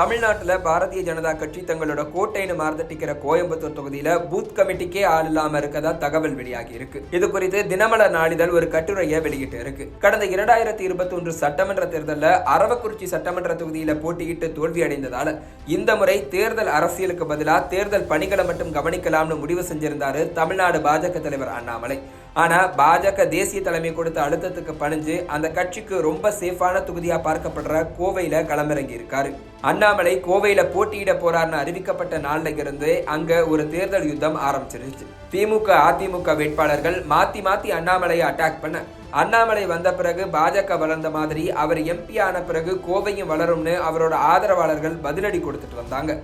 தமிழ்நாட்டில் பாரதிய ஜனதா கட்சி தங்களோட கோட்டைன்னு மாறுதட்டிக்கிற கோயம்புத்தூர் தொகுதியில பூத் கமிட்டிக்கே ஆள் இல்லாம இருக்கதா தகவல் வெளியாகி இருக்கு. இது குறித்து தினமலர் நாளிதழ் ஒரு கட்டுரையை வெளியிட்டு இருக்கு. கடந்த இரண்டாயிரத்தி இருபத்தி ஒன்று சட்டமன்ற தேர்தலில் அரவக்குறிச்சி சட்டமன்ற தொகுதியில போட்டியிட்டு தோல்வி அடைந்ததால இந்த முறை தேர்தல் அரசியலுக்கு பதிலாக தேர்தல் பணிகளை மட்டும் கவனிக்கலாம்னு முடிவு செஞ்சிருந்தாரு தமிழ்நாடு பாஜக தலைவர் அண்ணாமலை. ஆனால் பாஜக தேசிய தலைமை கொடுத்த அழுத்தத்துக்கு பணிஞ்சு அந்த கட்சிக்கு ரொம்ப சேஃபான தொகுதியாக பார்க்கப்படுற கோவையில் களமிறங்கி இருக்காரு அண்ணாமலை கோவையில் போட்டியிட போறார்னு அறிவிக்கப்பட்ட நாள்ல இருந்து அங்க ஒரு தேர்தல் யுத்தம் ஆரம்பிச்சிருச்சு திமுக அதிமுக வேட்பாளர்கள் மாத்தி மாத்தி அண்ணாமலையை அட்டாக் பண்ண. அண்ணாமலை வந்த பிறகு பாஜக வளர்ந்த மாதிரி அவர் எம்பி ஆன பிறகு கோவையும் வளரும்னு அவரோட ஆதரவாளர்கள் பதிலடி கொடுத்துட்டு வந்தாங்க.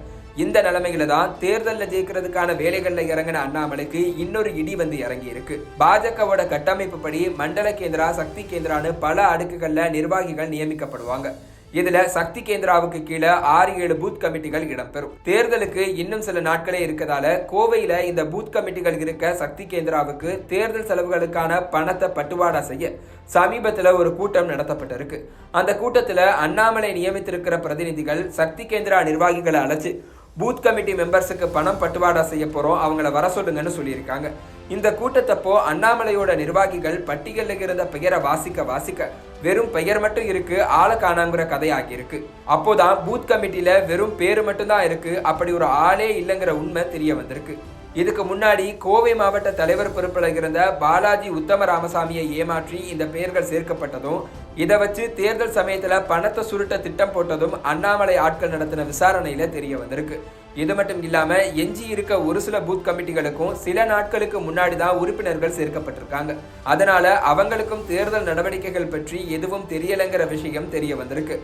இந்த நிலைமையில தான் தேர்தலில் ஜெயிக்கிறதுக்கான வேலைகளில் இறங்கின அண்ணாமலைக்கு இன்னொரு இடி வந்து இறங்கி இருக்கு பாஜகவோட கட்டமைப்பு படி மண்டல கேந்திரா சக்தி கேந்திரான்னு பல அடுக்குகளில் நிர்வாகிகள் நியமிக்கப்படுவாங்க. இதுல சக்தி கேந்திராவுக்கு கீழே ஆறு ஏழு பூத் கமிட்டிகள் இடம்பெறும். தேர்தலுக்கு இன்னும் சில நாட்களே இருக்கதால கோவையில இந்த பூத் கமிட்டிகள் இருக்க சக்தி கேந்திராவுக்கு தேர்தல் செலவுகளுக்கான பணத்தை பட்டுவாடா செய்ய சமீபத்துல ஒரு கூட்டம் நடத்தப்பட்டிருக்கு. அந்த கூட்டத்துல அண்ணாமலை நியமித்திருக்கிற பிரதிநிதிகள் சக்தி கேந்திரா நிர்வாகிகளை அழைச்சு பூத் கமிட்டி மெம்பர்ஸுக்கு பணம் பட்டுவாடா செய்ய போகிறோம் அவங்கள வர சொல்லுங்கன்னு சொல்லியிருக்காங்க. இந்த கூட்டத்தப்போ அண்ணாமலையோட நிர்வாகிகள் பட்டியலில் இருந்த பெயரை வாசிக்க வாசிக்க வெறும் பெயர் மட்டும் இருக்கு ஆளை காணாங்கிற கதையாகி இருக்கு. அப்போதான் பூத் கமிட்டியில வெறும் பேர் மட்டும்தான் இருக்கு அப்படி ஒரு ஆளே இல்லைங்கிற உண்மை தெரிய வந்திருக்கு. இதுக்கு முன்னாடி கோவை மாவட்ட தலைவர் பொறுப்பில் இருந்த பாலாஜி உத்தம ராமசாமியை ஏமாற்றி இந்த பெயர்கள் சேர்க்கப்பட்டதும் இதை வச்சு தேர்தல் சமயத்தில் பணத்தை சுருட்ட திட்டம் போட்டதும் அண்ணாமலை ஆட்கள் நடத்தின விசாரணையில் தெரிய வந்திருக்கு. இது மட்டும் இல்லாமல் எஞ்சி இருக்க ஒரு சில பூத் கமிட்டிகளுக்கும் சில நாட்களுக்கு முன்னாடி தான் உறுப்பினர்கள் சேர்க்கப்பட்டிருக்காங்க. அதனால அவங்களுக்கும் தேர்தல் நடவடிக்கைகள் பற்றி எதுவும் தெரியலைங்கிற விஷயம் தெரிய வந்திருக்கு.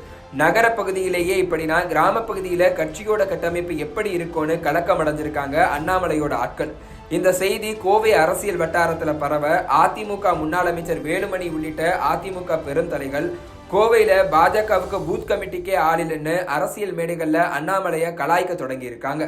நகர பகுதியிலேயே இப்படினா கிராம பகுதியில் கட்சியோட கட்டமைப்பு எப்படி இருக்கும்னு கலக்கம் அடைஞ்சிருக்காங்க அண்ணாமலையோட ஆட்கள். இந்த செய்தி கோவை அரசியல் வட்டாரத்தில் பரவ அதிமுக முன்னாள் அமைச்சர் வேலுமணி உள்ளிட்ட அதிமுக பெருந்தலைகள் கோவையில் பாஜகவுக்கு பூத் கமிட்டிக்கே ஆளில்லைன்னு அரசியல் மேடைகளில் அண்ணாமலையை கலாய்க்க தொடங்கியிருக்காங்க.